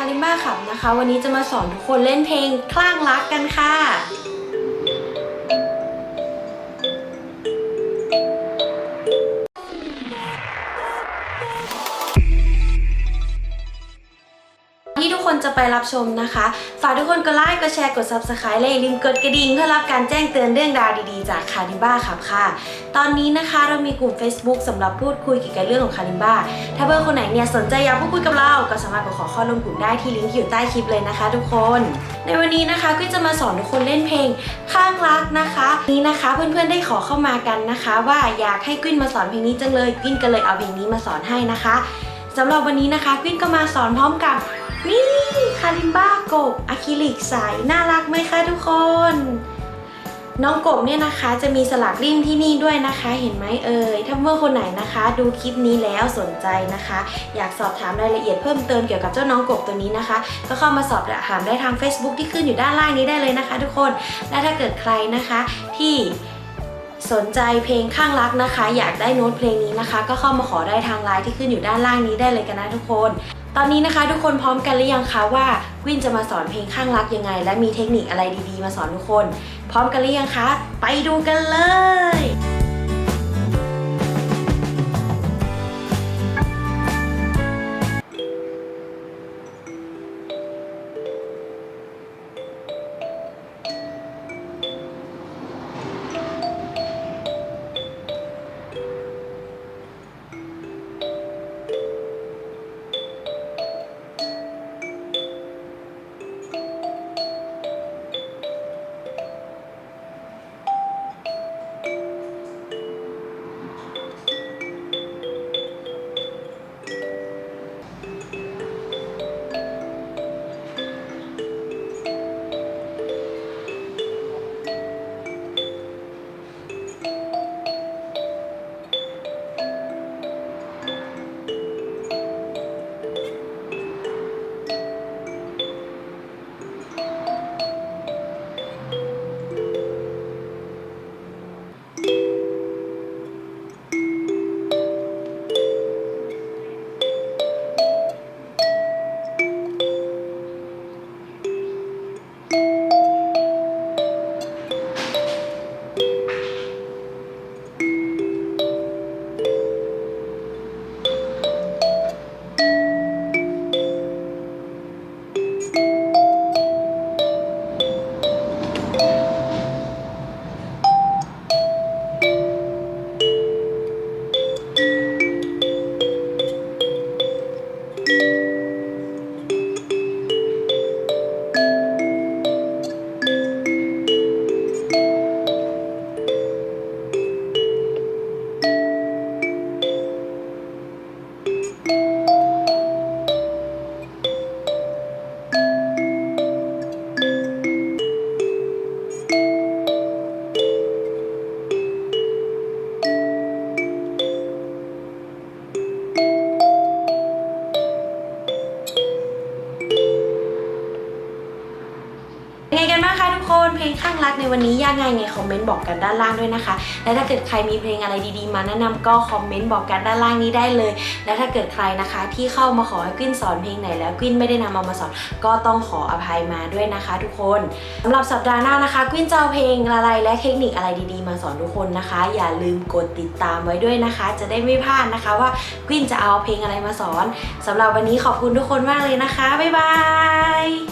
คาริมาขับนะคะ วันนี้จะมาสอนทุกคนเล่นเพลงคลั่งรักกันค่ะ คนจะไปรับชมนะคะ ฝากทุกคนกดไลค์ กดแชร์ กด subscribe และอย่าลืมกดกระดิ่งเพื่อรับการแจ้งเตือนเรื่องราวดีๆ จากคาริบ้าครับค่ะ ตอนนี้นะคะเรามีกลุ่ม Facebook สำหรับพูดคุยเกี่ยวกับเรื่องของคาริบ้า ถ้าเพื่อนคนไหนเนี่ยสนใจอยากพูดคุยกับเรา ก็สามารถกดขอข้าร่วมกลุ่มได้ที่ลิงก์ที่อยู่ใต้คลิปเลยนะคะ ทุกคน ในวันนี้นะคะก็จะมาสอนทุกคนเล่นเพลงข้างรักนะคะ นี้นะคะเพื่อนๆได้ขอเข้ามากันนะคะ ว่าอยากให้กุ้นมาสอนเพลงนี้จังเลยกุ้นก็เลยเอาเพลงนี้มาสอนให้นะคะสำหรับวันนี้นะคะกุ้นก็มาสอนพร้อมกับนี่ คาริมบ้ากบอะคริลิกใสน่ารักไหมคะทุกคน น้องกบเนี่ยนะคะ จะมีสลักริ่มที่นี่ด้วยนะคะ เห็นไหมเอ่ยถ้าเมื่อคนไหนนะคะ ดูคลิปนี้แล้วสนใจนะคะ อยากสอบถามรายละเอียดเพิ่มเติมเกี่ยวกับเจ้าน้องกบตัวนี้นะคะ ก็เข้ามาสอบถามได้ทาง Facebook ที่ขึ้นอยู่ด้านล่างนี้ได้เลยนะคะ ทุกคนและถ้าเกิดใครนะคะที่สนใจเพลงข้างรักนะคะ อยากได้โน้ตเพลงนี้นะคะ ก็เข้ามาขอได้ทางไลน์ที่ขึ้นอยู่ด้านล่างนี้ได้เลยกันนะทุกคน ตอนนี้นะคะทุกคนพร้อมกันหรือยังคะว่าวินจะมาสอนเพลงข้างรักยังไง และมีเทคนิคอะไรดีๆ มาสอนทุกคน พร้อมกันหรือยังคะ ไปดูกันเลย คนเพลงข้างรักในวันนี้ยากไงไงคอมเมนต์บอกกันด้านล่างด้วยนะคะ และถ้าเกิดใครมีเพลงอะไรดีๆ มาแนะนำก็คอมเมนต์บอกกันด้านล่างนี้ได้เลย และถ้าเกิดใครนะคะที่เข้ามาขอให้กวินสอนเพลงไหนแล้วกวินไม่ได้นำเอามาสอนก็ต้องขออภัยมาด้วยนะคะ ทุกคนสำหรับสัปดาห์หน้านะคะกวินจะเอาเพลงอะไรและเทคนิคอะไรดีๆ มาสอนทุกคนนะคะ อย่าลืมกดติดตามไว้ด้วยนะคะ จะได้ไม่พลาดนะคะว่ากวินจะเอาเพลงอะไรมาสอนสำหรับวันนี้ขอบคุณทุกคนมากเลยนะคะบ๊ายบาย